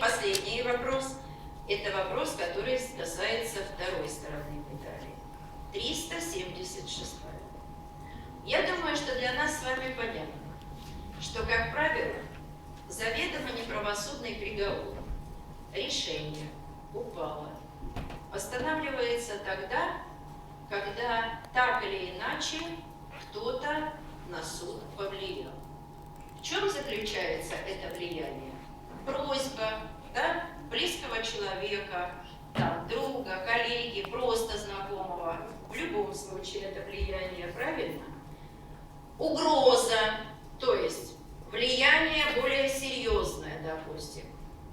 Последний вопрос. Это вопрос, который касается второй стороны медали. 376. Я думаю, что для нас с вами понятно, что, как правило, заведомо неправосудный приговор, решение упало, останавливается тогда, когда так или иначе кто-то на суд повлиял. В чем заключается это влияние? Просьба да, близкого человека, да, друга, коллеги, просто знакомого. В любом случае это влияние, правильно? Угроза, то есть влияние более серьезное, допустим.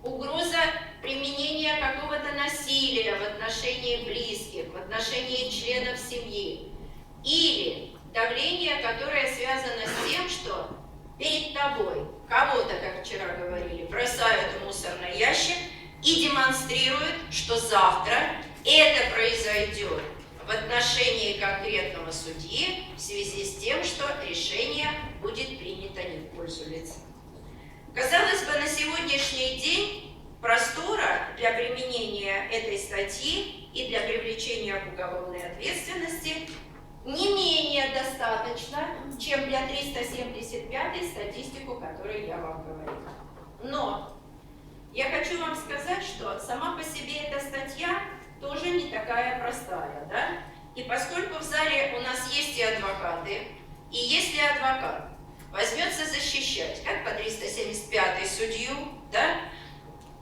Угроза применения какого-то насилия в отношении близких, в отношении членов семьи. Или давление, которое связано с тем, что перед тобой кого-то, как вчера говорили, бросают в мусорный ящик и демонстрируют, что завтра это произойдет в отношении конкретного судьи в связи с тем, что решение будет принято не в пользу лица. Казалось бы, на сегодняшний день простора для применения этой статьи и для привлечения к уголовной ответственности не менее достаточно, чем для 375 статистику, которую я вам говорила. Но я хочу вам сказать, что сама по себе эта статья тоже не такая простая, да? И поскольку в зале у нас есть и адвокаты, и если адвокат возьмется защищать, как по 375 судью, да,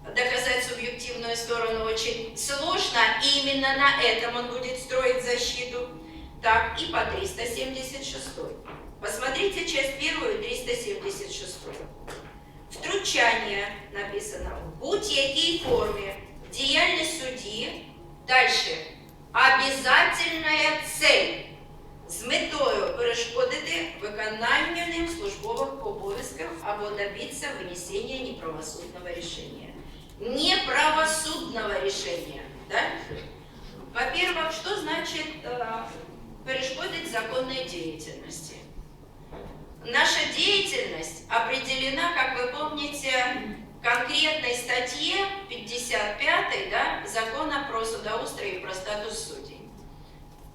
доказать субъективную сторону очень сложно, и именно на этом он будет строить защиту, так и по 376. Посмотрите часть первую 376. Втручання написано в будь-якій формі діяльність судді. Далі. Обязательная цель з метою перешкодити виконанню ним службових обов'язків або добитися винесення неправосудного рішення. Неправосудного рішення. Да? Во-первых, что значит э, перешкодить законной деятельности? Наша деятельность определена, как вы помните, конкретной статье 55 да, закона про судоустрой и про статус судей.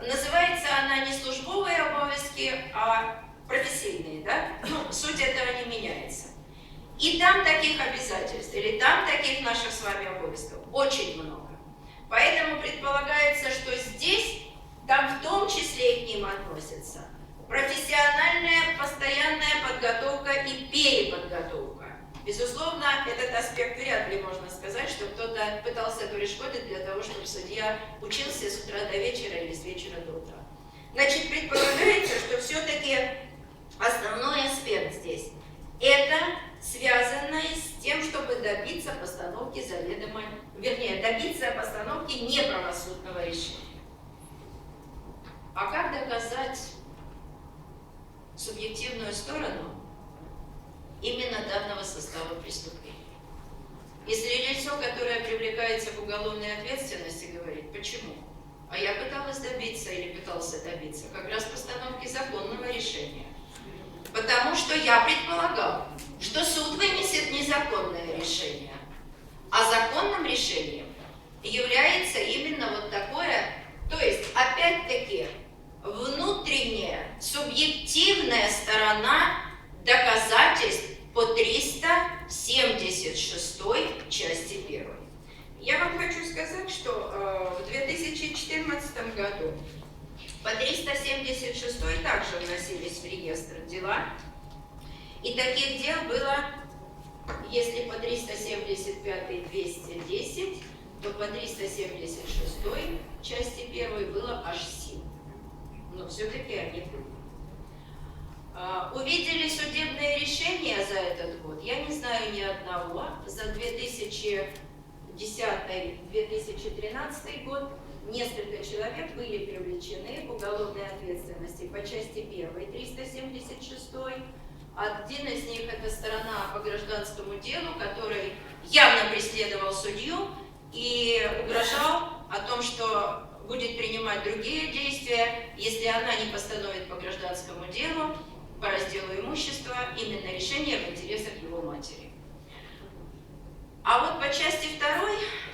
Называется она не службовые обовязки, а профессийные. Да? Ну, суть этого не меняется. И там таких обязательств, или там таких наших с вами обовязков очень много. Поэтому предполагается, что здесь, там в том числе и к ним относятся профессиональная постоянная подготовка и переподготовка. Безусловно, этот аспект вряд ли можно сказать, что кто-то пытался перешкодить для того, чтобы судья учился с утра до вечера или с вечера до утра. Значит, предполагается, что все-таки основной аспект здесь – это связанное с тем, чтобы добиться постановки заведомой, вернее, добиться постановки неправосудного решения. А как доказать субъективную сторону именно данного состава преступления. Если лицо, которое привлекается к уголовной ответственности, говорит, почему? А я пыталась добиться или пытался добиться как раз постановки законного решения. Потому что я предполагал, что суд вынесет незаконное решение. А законным решением является именно вот такое, то есть, опять-таки, внутренняя, субъективная сторона доказательств по 376 части 1. Я вам хочу сказать, что э, в 2014 году по 376 также вносились в реестр дела. И таких дел было, если по 375 210, то по 376 части 1 было аж 7 но все-таки они были. А, увидели судебные решения за этот год? Я не знаю ни одного. За 2010-2013 год несколько человек были привлечены к уголовной ответственности по части 1 376 один из них это сторона по гражданскому делу, который явно преследовал судью и угрожал о том, что будет принимать другие действия, если она не постановит по гражданскому делу, по разделу имущества, именно решение в интересах его матери. А вот по части 2,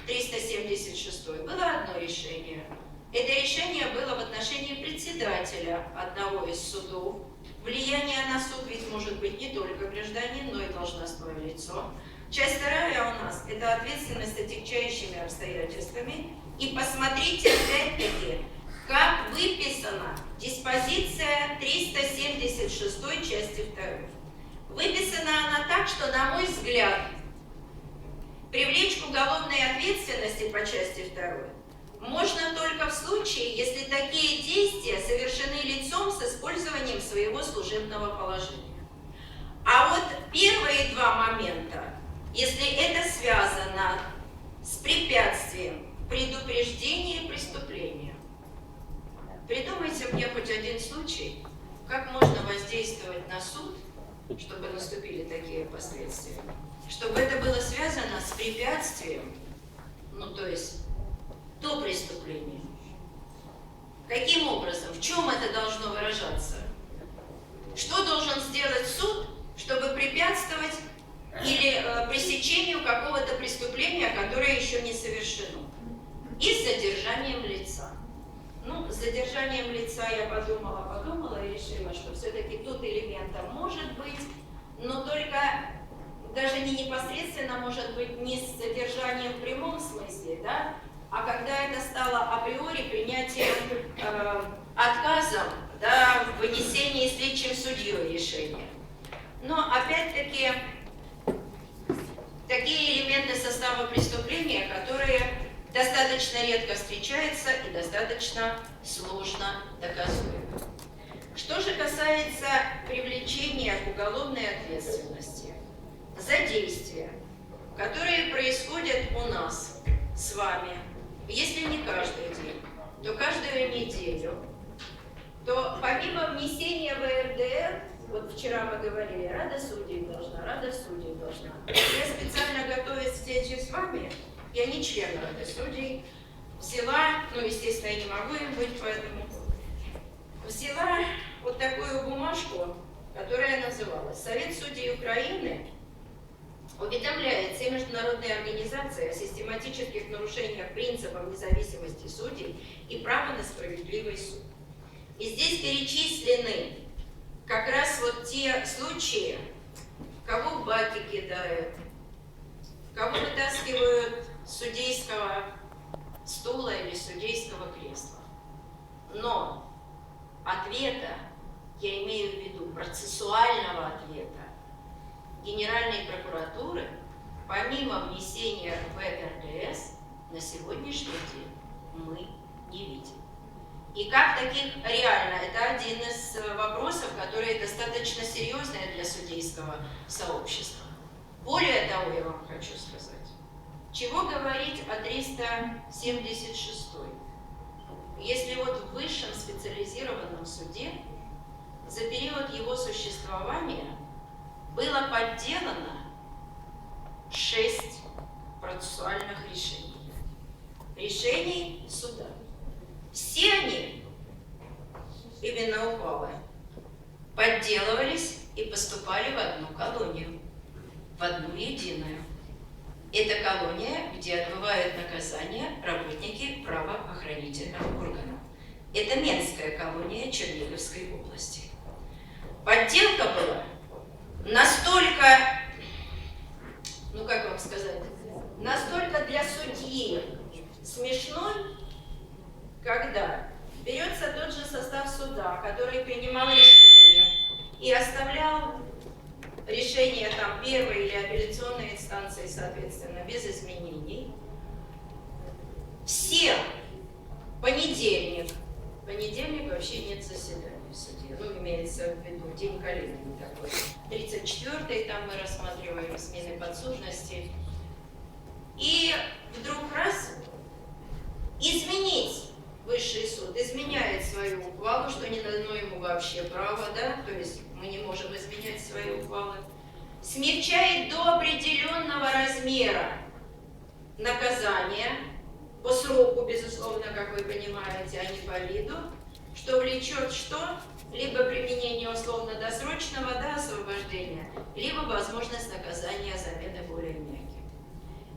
376, было одно решение. Это решение было в отношении председателя одного из судов. Влияние на суд ведь может быть не только гражданин, но и должностное лицо. Часть вторая у нас – это ответственность отягчающими обстоятельствами. И посмотрите опять-таки, как выписана диспозиция 376 части 2. Выписана она так, что, на мой взгляд, привлечь к уголовной ответственности по части 2 можно только в случае, если такие действия совершены лицом с использованием своего служебного положения. А вот первые два момента, если это связано с препятствием предупреждения преступления, придумайте мне хоть один случай, как можно воздействовать на суд, чтобы наступили такие последствия чтобы это было связано с препятствием, ну то есть до преступления. Каким образом? В чем это должно выражаться? Что должен сделать суд, чтобы препятствовать или э, пресечению какого-то преступления, которое еще не совершено? И с задержанием лица. Ну, с задержанием лица я подумала, подумала и решила, что все-таки тут элементом может быть, но только даже не непосредственно, может быть, не с содержанием в прямом смысле, да, а когда это стало априори принятием, э, отказом да, в вынесении следующим судьей решения. Но опять-таки такие элементы состава преступления, которые достаточно редко встречаются и достаточно сложно доказуемы. Что же касается привлечения к уголовной ответственности, за действия, которые происходят у нас с вами, если не каждый день, то каждую неделю, то помимо внесения в РДР, вчера мы говорили, Рада судей должна, Рада судей должна. Я специально готовясь к встрече с вами, я не член Рады судей, взяла, ну, естественно, я не могу им быть, поэтому взяла вот такую бумажку, которая называлась «Совет судей Украины уведомляет все международные организации о систематических нарушениях принципов независимости судей и права на справедливый суд. И здесь перечислены как раз вот те случаи, кого в баки кидают, кого вытаскивают судейского стула или судейского кресла. Но ответа, я имею в виду процессуального ответа, Генеральной прокуратуры, помимо внесения в РТС, на сегодняшний день мы не видим. И как таких реально, это один из вопросов, которые достаточно серьезные для судейского сообщества. Более того, я вам хочу сказать, чего говорить о 376 если вот в высшем специализированном суде за период его существования было подделано шесть процессуальных решений. Решений суда. Все они, именно упалы, подделывались и поступали в одну колонию, в одну единую. Это колония, где отбывают наказание работники правоохранительных органов. Это Менская колония Черниговской области. Подделка была настолько, ну как вам сказать, настолько для судьи смешной, когда берется тот же состав суда, который принимал решение и оставлял решение там первой или апелляционной инстанции, соответственно, без изменений. Все понедельник, понедельник вообще нет заседания в суде, ну, имеется в виду день Калинина такой. 34-й там мы рассматриваем смены подсудности. И вдруг раз изменить высший суд, изменяет свою ухвалу, что не дано ему вообще право, да, то есть мы не можем изменять свои ухвалы, смягчает до определенного размера наказания, по сроку, безусловно, как вы понимаете, а не по виду, что влечет что? Либо применение условно-досрочного да, освобождения, либо возможность наказания замены более мягким.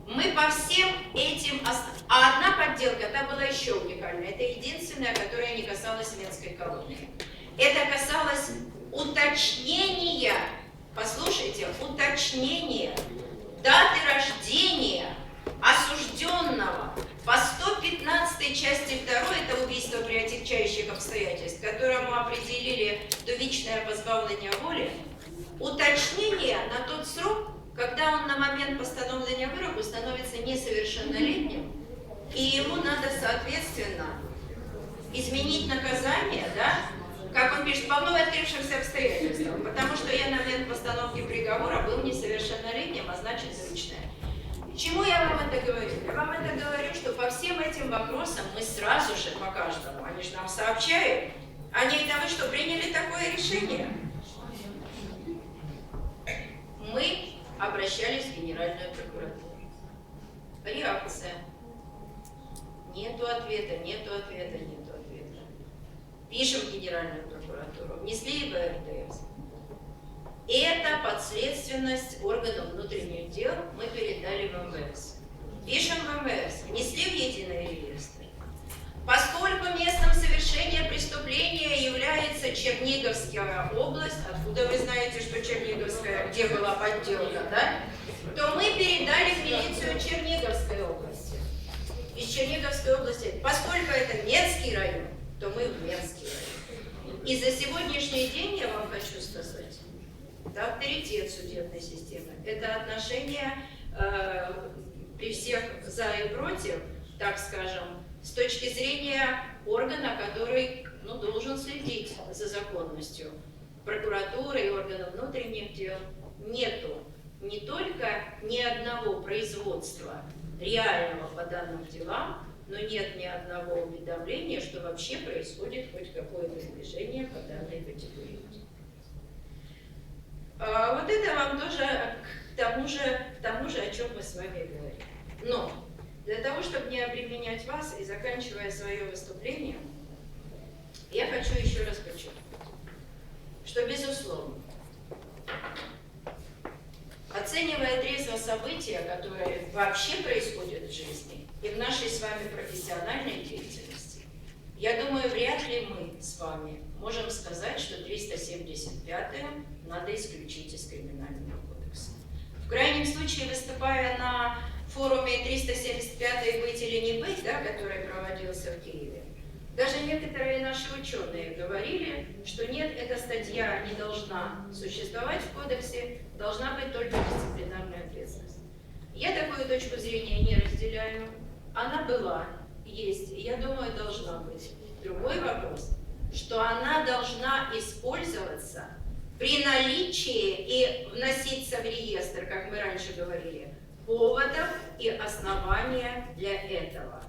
Мы по всем этим... А одна подделка, та была еще уникальная. Это единственная, которая не касалась Венской колонии. Это касалось уточнения, послушайте, уточнения даты рождения осужденного по 115 части 2, это убийство при отягчающих обстоятельств, которому определили довечное позбавление воли, уточнение на тот срок, когда он на момент постановления вырока становится несовершеннолетним, и ему надо, соответственно, изменить наказание, да, как он пишет, по вновь открывшимся обстоятельствам, потому что я на момент постановки приговора был несовершеннолетним, а значит, заочное. Чему я вам это говорю? Я вам это говорю, что по всем этим вопросам мы сразу же по каждому, они же нам сообщают, они это вы что, приняли такое решение? Мы обращались в Генеральную прокуратуру. Реакция. Нету ответа, нету ответа, нету ответа. Пишем в Генеральную прокуратуру, внесли в РТС. Это подследственность органов внутренних дел мы передали в МВС. Пишем в МВС, внесли в единый реестр. Поскольку местом совершения преступления является Черниговская область, откуда вы знаете, что Черниговская, где была подделка, да? то мы передали в милицию Черниговской области. Из Черниговской области. Поскольку это Менский район, то мы в Менский район. И за сегодняшний день я вам хочу сказать, это авторитет судебной системы, это отношение э, при всех за и против, так скажем, с точки зрения органа, который ну, должен следить за законностью. Прокуратуры и органов внутренних дел нету не только ни одного производства реального по данным делам, но нет ни одного уведомления, что вообще происходит хоть какое-то движение по данной категории. А вот это вам тоже к тому же, к тому же, о чем мы с вами говорим. Но для того, чтобы не обременять вас и заканчивая свое выступление, я хочу еще раз подчеркнуть, что безусловно, оценивая трезво события, которые вообще происходят в жизни и в нашей с вами профессиональной деятельности, я думаю, вряд ли мы с вами можем сказать, что 375 надо исключить из Криминального кодекса. В крайнем случае, выступая на форуме 375 «Быть или не быть», да, который проводился в Киеве, даже некоторые наши ученые говорили, что нет, эта статья не должна существовать в кодексе, должна быть только дисциплинарная ответственность. Я такую точку зрения не разделяю. Она была, есть, и я думаю, должна быть. Другой вопрос, что она должна использоваться при наличии и вноситься в реестр, как мы раньше говорили, поводов и основания для этого,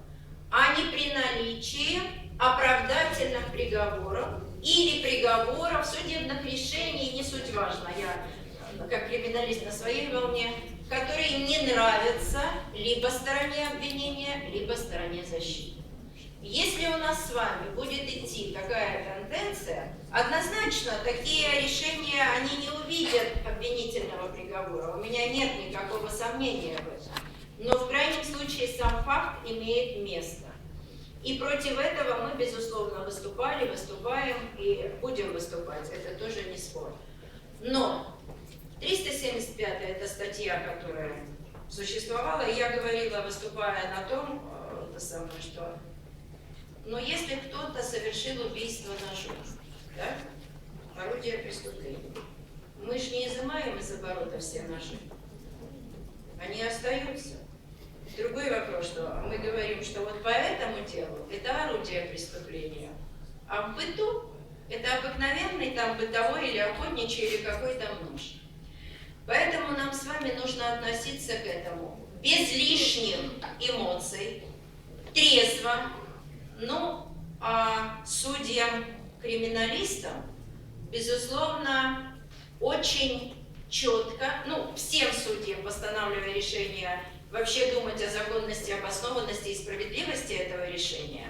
а не при наличии оправдательных приговоров или приговоров, судебных решений, не суть важно, я как криминалист на своей волне, которые не нравятся либо стороне обвинения, либо стороне защиты. Если у нас с вами будет идти такая тенденция, однозначно такие решения, они не увидят обвинительного приговора. У меня нет никакого сомнения в этом. Но в крайнем случае сам факт имеет место. И против этого мы, безусловно, выступали, выступаем и будем выступать. Это тоже не спор. Но 375 это статья, которая существовала, я говорила, выступая на том, э, самое, что но если кто-то совершил убийство ножом, да, орудие преступления, мы же не изымаем из оборота все ножи. Они остаются. Другой вопрос, что мы говорим, что вот по этому делу это орудие преступления, а в быту это обыкновенный там бытовой или охотничий или какой там нож. Поэтому нам с вами нужно относиться к этому без лишних эмоций, трезво, ну, а судьям-криминалистам, безусловно, очень четко, ну, всем судьям, постанавливая решение, вообще думать о законности, обоснованности и справедливости этого решения,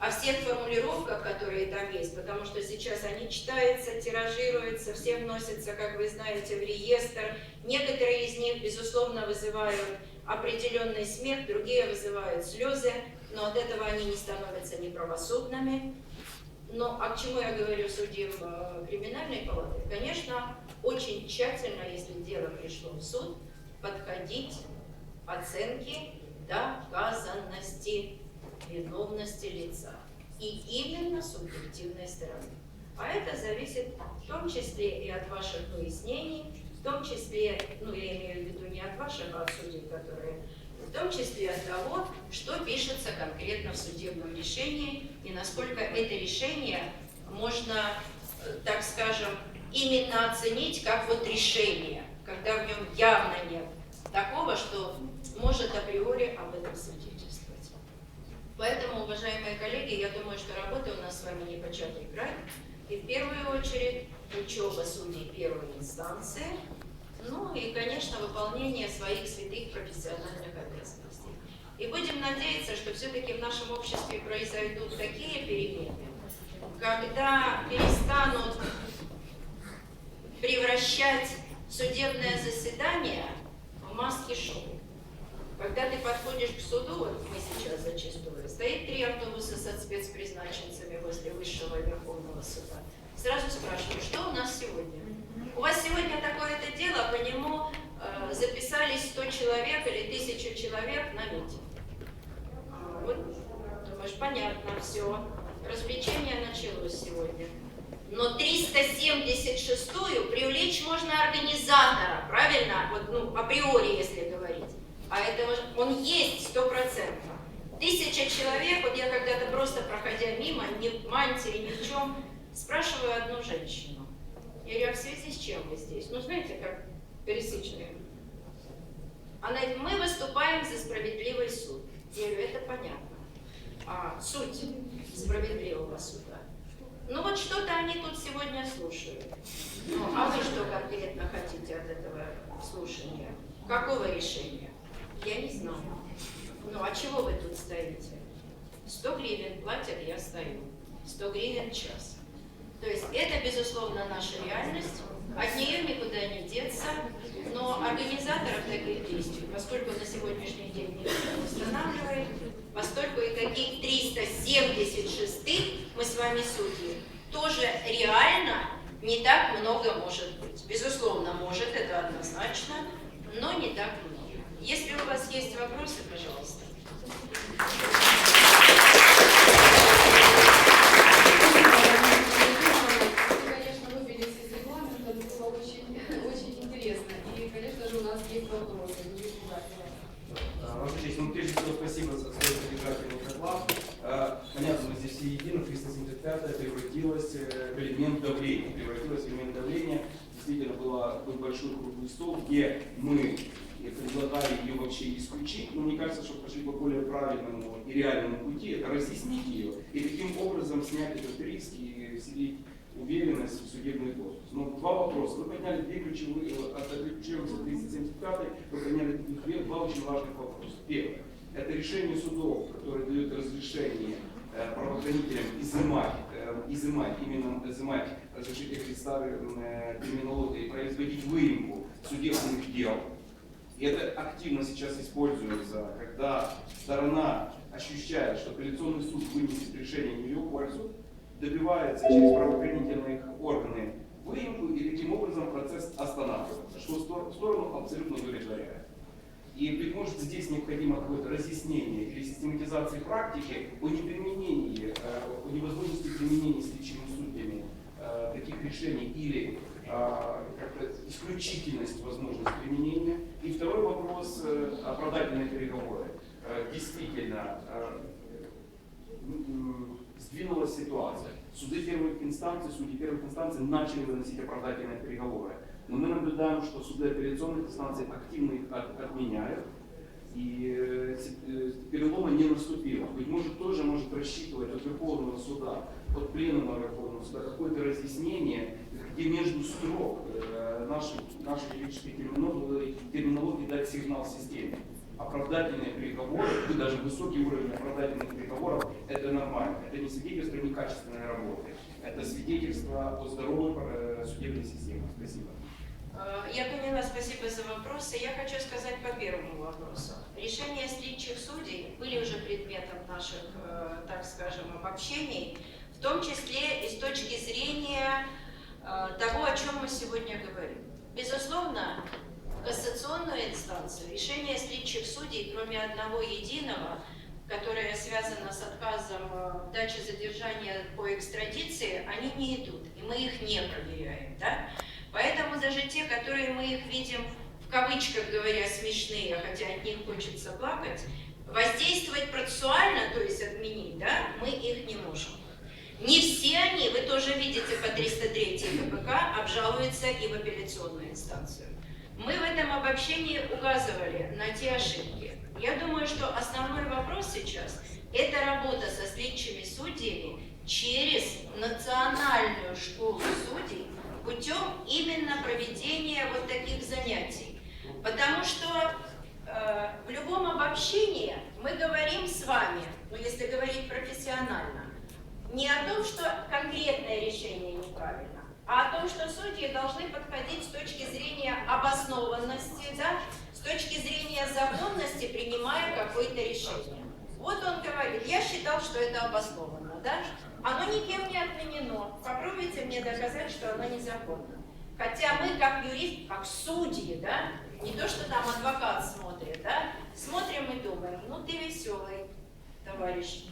о всех формулировках, которые там есть, потому что сейчас они читаются, тиражируются, все вносятся, как вы знаете, в реестр. Некоторые из них, безусловно, вызывают определенный смех, другие вызывают слезы, но от этого они не становятся неправосудными. Но а к чему я говорю судьям э, криминальной палаты? Конечно, очень тщательно, если дело пришло в суд, подходить оценки доказанности виновности лица. И именно субъективной стороны. А это зависит в том числе и от ваших выяснений, в том числе, ну я имею в виду не от ваших, а от судей, которые в том числе от того, что пишется конкретно в судебном решении и насколько это решение можно, э, так скажем, именно оценить как вот решение, когда в нем явно нет такого, что может априори об этом свидетельствовать. Поэтому, уважаемые коллеги, я думаю, что работа у нас с вами не початый край. И в первую очередь учеба судей первой инстанции, ну и, конечно, выполнение своих святых профессиональных обязанностей. И будем надеяться, что все-таки в нашем обществе произойдут такие перемены, когда перестанут превращать судебное заседание в маски-шоу. Когда ты подходишь к суду, вот мы сейчас зачастую, стоит три автобуса со спецпризначенцами возле высшего Верховного суда. Сразу спрашиваю, что у нас сегодня? У вас сегодня такое-то дело, по нему э, записались 100 человек или 1000 человек на митинг. Вот, думаешь, понятно, все. Развлечение началось сегодня. Но 376-ю привлечь можно организатора, правильно? Вот, ну, априори, если говорить. А это он есть сто процентов. Тысяча человек, вот я когда-то просто проходя мимо, ни в мантии, ни в чем, спрашиваю одну женщину. Я говорю, а в связи с чем вы здесь? Ну, знаете, как пересечные. Она говорит, мы выступаем за справедливый суд. Я говорю, это понятно. А суть справедливого суда. Ну вот что-то они тут сегодня слушают. Ну, а вы что конкретно хотите от этого слушания? Какого решения? Я не знаю. Ну а чего вы тут стоите? 100 гривен платят, я стою. 100 гривен час. То есть это, безусловно, наша реальность. От нее никуда не деться. Но организаторов таких действий, поскольку на сегодняшний день никто не устанавливает, поскольку и таких 376 мы с вами судьи, тоже реально не так много может быть. Безусловно, может, это однозначно, но не так много. Если у вас есть вопросы, пожалуйста. Конечно, выбились из регламента, это было очень, очень интересно. И, конечно же, у нас есть вопросы. Ваша честь, ну прежде всего спасибо за свой содержательный доклад. Э, Понятно, мы здесь все едины, 375 превратилась э, в элемент давления. Превратилась в элемент давления. Действительно, была, был большой круглый стол, где мы предлагали ее вообще исключить, но мне кажется, что пошли по более правильному и реальному пути, это разъяснить ее и таким образом снять этот риск и вселить уверенность в судебный корпус. Но два вопроса. Вы подняли две ключевые, от ключевых 375 вы подняли две, два очень важных вопроса. Первое. Это решение судов, которое дает разрешение э, правоохранителям изымать, э, изымать, именно изымать разрешитель старой э, терминологии, производить выемку судебных дел. И это активно сейчас используется, когда сторона ощущает, что апелляционный суд вынесет решение в ее пользу, добивается через правоохранительные органы выемку, и таким образом процесс останавливается, что сторону абсолютно удовлетворяет. И, быть может, здесь необходимо какое-то разъяснение или систематизации практики о неприменении, э, о невозможности применения следующими судьями э, таких решений или а, как-то исключительность возможность применения. И второй вопрос э, оправдательные переговоры. Э, действительно, э, сдвинулась ситуация. Суды первых инстанций, судьи первых инстанций начали выносить оправдательные переговоры. Но мы наблюдаем, что суды апелляционных инстанций активно их от, отменяют. И перелома не наступило. Быть может, тоже может рассчитывать от Верховного суда, от Пленума Верховного суда какое-то разъяснение где между строк э, нашей, нашей юридической терминологии, терминологии дать сигнал системе. Оправдательные переговоры, и даже высокий уровень оправдательных переговоров, это нормально. Это не свидетельство некачественной работы. Это свидетельство о здоровой э, судебной системе. Спасибо. Э, Я поняла, спасибо за вопросы. Я хочу сказать по первому вопросу. Решения слідчих судей были уже предметом наших, э, так скажем, обобщений, в том числе и с точки зрения того, о чем мы сегодня говорим. Безусловно, кассационную инстанцию решения слідчих судей, кроме одного единого, которое связано с отказом э, в даче задержания по экстрадиции, они не идут, и мы их не проверяем. Да? Поэтому даже те, которые мы их видим, в кавычках говоря, смешные, хотя от них хочется плакать, воздействовать процессуально, то есть отменить, да, мы их не можем. Не все они, вы тоже видите по 303 КПК, обжалуются и в апелляционную инстанцию. Мы в этом обобщении указывали на те ошибки. Я думаю, что основной вопрос сейчас – это работа со следчими судьями через национальную школу судей путем именно проведения вот таких занятий. Потому что э, в любом обобщении мы говорим с вами, ну если говорить профессионально, не о том, что конкретное решение неправильно, а о том, что судьи должны подходить с точки зрения обоснованности, да, с точки зрения законности, принимая какое-то решение. Вот он говорит, я считал, что это обоснованно, да? Оно никем не отменено. Попробуйте мне доказать, что оно незаконно. Хотя мы, как юрист, как судьи, да, не то, что там адвокат смотрит, да, смотрим и думаем, ну ты веселый, товарищ,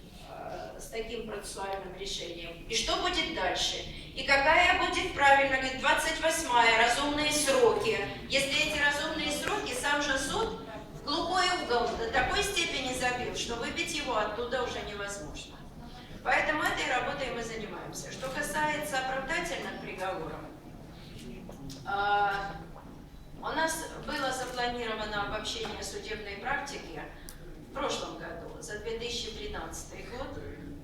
таким процессуальным решением. И что будет дальше? И какая будет правильно, говорит, 28-я, разумные сроки. Если эти разумные сроки, сам же суд в глухой угол до такой степени забил, что выбить его оттуда уже невозможно. Поэтому этой работой мы занимаемся. Что касается оправдательных приговоров, а, у нас было запланировано обобщение судебной практики в прошлом году, за 2013 год,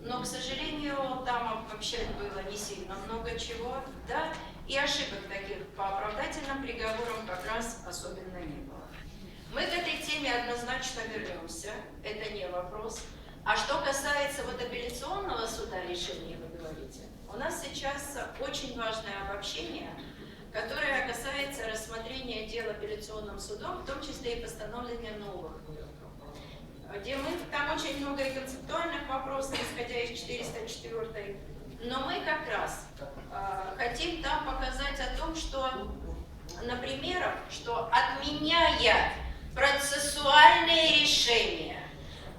но, к сожалению, там обобщать было не сильно много чего, да, и ошибок таких по оправдательным приговорам как раз особенно не было. Мы к этой теме однозначно вернемся, это не вопрос. А что касается вот апелляционного суда решения, вы говорите, у нас сейчас очень важное обобщение, которое касается рассмотрения дел апелляционным судом, в том числе и постановления новых выроков. Где мы, там очень много и концептуальных вопросов, исходя из 404 но мы как раз э, хотим там показать о том, что на примерах, что отменяя процессуальные решения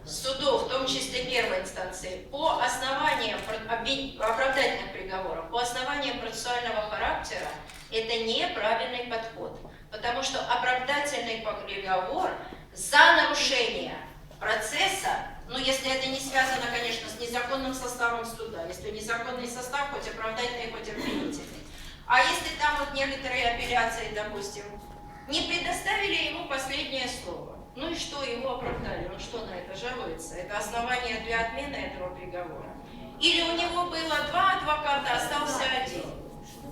судов, в том числе первой инстанции, по основаниям оправдательных приговоров, по основаниям процессуального характера, это неправильный подход. Потому что оправдательный приговор за нарушение процесса, ну если это не связано, конечно, с незаконным составом суда, если незаконный состав, хоть оправдательный, хоть обвинительный. А если там вот некоторые апелляции, допустим, не предоставили ему последнее слово, ну и что, его оправдали, он что на это жалуется? Это основание для отмены этого приговора. Или у него было два адвоката, остался один.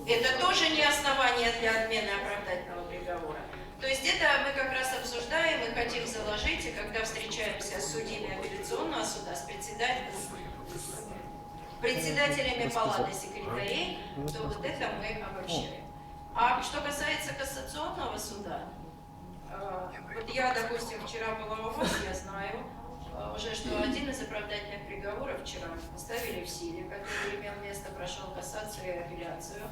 Это тоже не основание для отмены оправдательного приговора. То есть это мы как раз обсуждаем и хотим заложить, и когда встречаемся с судьями апелляционного суда, с председателем, с председателями палаты секретарей, то вот это мы обобщаем. А что касается кассационного суда, э, вот я, допустим, вчера была у вас, я знаю э, уже, что один из оправдательных приговоров вчера оставили в силе, который имел место, прошел кассацию и апелляцию.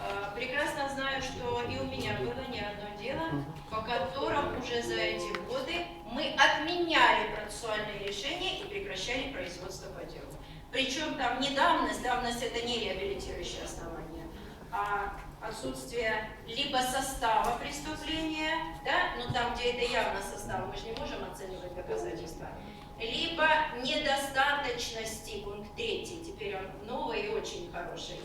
Э, прекрасно знаю, что и у меня было не одно дело, по которым уже за эти годы мы отменяли процессуальные решения и прекращали производство по делу. Причем там не давность, давность это не реабилитирующее основание, а отсутствие либо состава преступления, да, ну там, где это явно состав, мы же не можем оценивать доказательства, либо недостаточности, пункт третий, теперь он новый и очень хороший,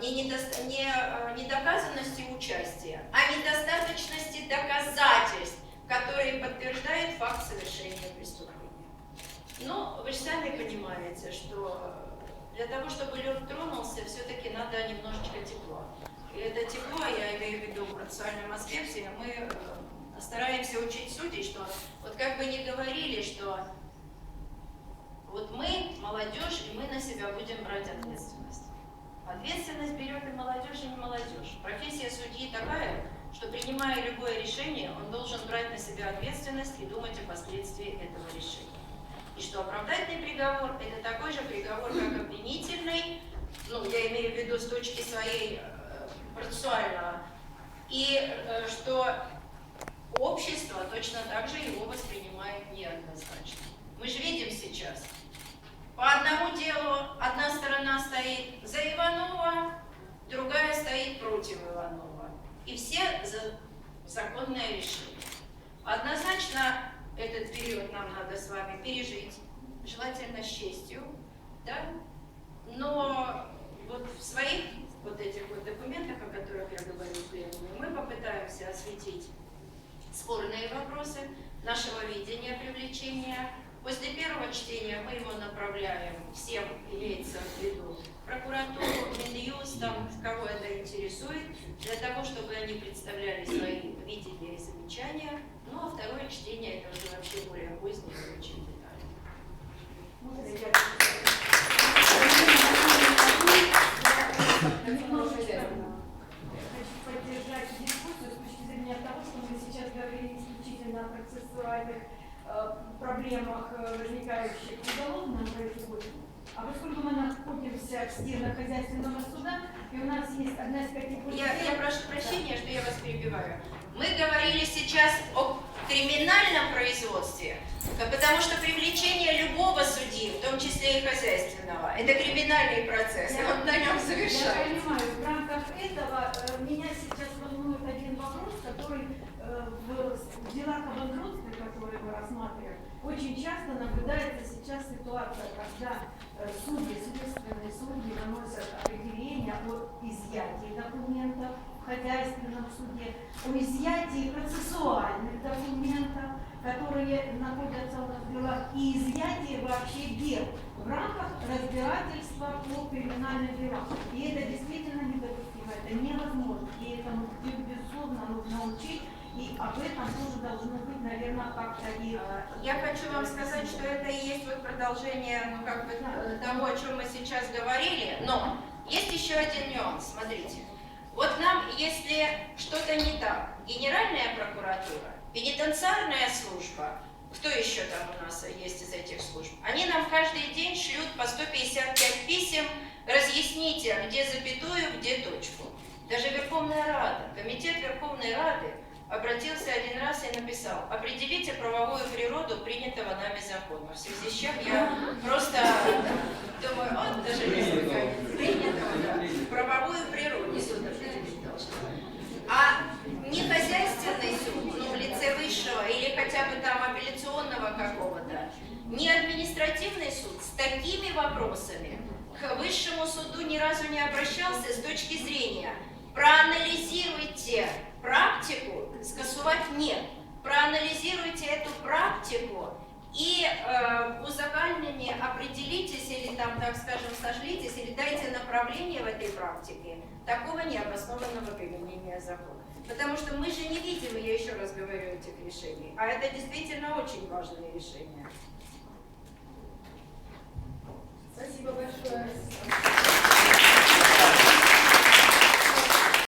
не, недо, не э, недоказанности участия, а недостаточности доказательств, которые подтверждают факт совершения преступления. Ну, вы же сами понимаете, что для того, чтобы лед тронулся, все-таки надо немножечко тепла. И это тепло, я имею в виду в процессуальном аспекте, мы э, стараемся учить судей, что вот как бы не говорили, что вот мы молодежь, и мы на себя будем брать ответственность. Ответственность берет и молодежь, и не молодежь. Профессия судьи такая, что принимая любое решение, он должен брать на себя ответственность и думать о последствиях этого решения. И что оправдательный приговор – это такой же приговор, как обвинительный, ну, я имею в виду с точки своей э, процессуального, и э, что общество точно так же его воспринимает неоднозначно. Мы же видим по одному делу одна сторона стоит за Иванова, другая стоит против Иванова. И все за законное решение. Однозначно этот период нам надо с вами пережить, желательно с честью, да? Но вот в своих вот этих вот документах, о которых я говорю в мы попытаемся осветить спорные вопросы нашего видения привлечения. После первого чтения мы его направляем всем, имеется в виду, прокуратуру, Минюст, там, кого это интересует, для того, чтобы они представляли свои видения и замечания. Ну, а второе чтение это уже вообще более позднее и очень детально. Хочу поддержать дискуссию с точки зрения того, что мы сейчас говорили исключительно о процессуальных э, проблемах, э, возникающих в уголовном производстве. А поскольку мы находимся в стенах хозяйственного суда, и у нас есть одна из категорий... Я, я дел- прошу прощения, что я вас перебиваю. Мы говорили сейчас о криминальном производстве, а потому что привлечение любого судьи, в том числе и хозяйственного, это криминальный процесс, и он на нем Я совершается. понимаю, в рамках этого э, меня сейчас волнует один вопрос, который э, в делах о банкротстве, которые мы рассматриваем, очень часто наблюдается сейчас ситуация, когда э, судьи, следственные судьи выносят определение о изъятии документов в хозяйственном суде, о изъятии процессуальных документов, которые находятся у нас в делах, и изъятии вообще дел в рамках разбирательства по криминальным делам. И это действительно недопустимо, это невозможно. И этому, безусловно, нужно учить, и об этом тоже должно быть, наверное, как-то и... э, Я хочу вам сказать, что это и есть вот продолжение ну, как бы, э, того, о чем мы сейчас говорили, но есть еще один нюанс, смотрите. Вот нам, если что-то не так, Генеральная прокуратура, пенитенциарная служба, кто еще там у нас есть из этих служб, они нам каждый день шлют по 155 писем, разъясните, где запятую, где точку. Даже Верховная Рада, Комитет Верховной Рады обратился один раз и написал, определите правовую природу принятого нами закона. В связи с чем я просто думаю, вот даже не принятого, да, правовую природу суд. А не хозяйственный суд, ну, в лице высшего или хотя бы там апелляционного какого-то, не административный суд с такими вопросами к высшему суду ни разу не обращался с точки зрения проанализируйте практику, скасовать нет, проанализируйте эту практику и э, узакальнение определитесь или там, так скажем, сошлитесь, или дайте направление в этой практике такого необоснованного применения закона. Потому что мы же не видим, я еще раз говорю, этих решений, а это действительно очень важные решения. Спасибо большое.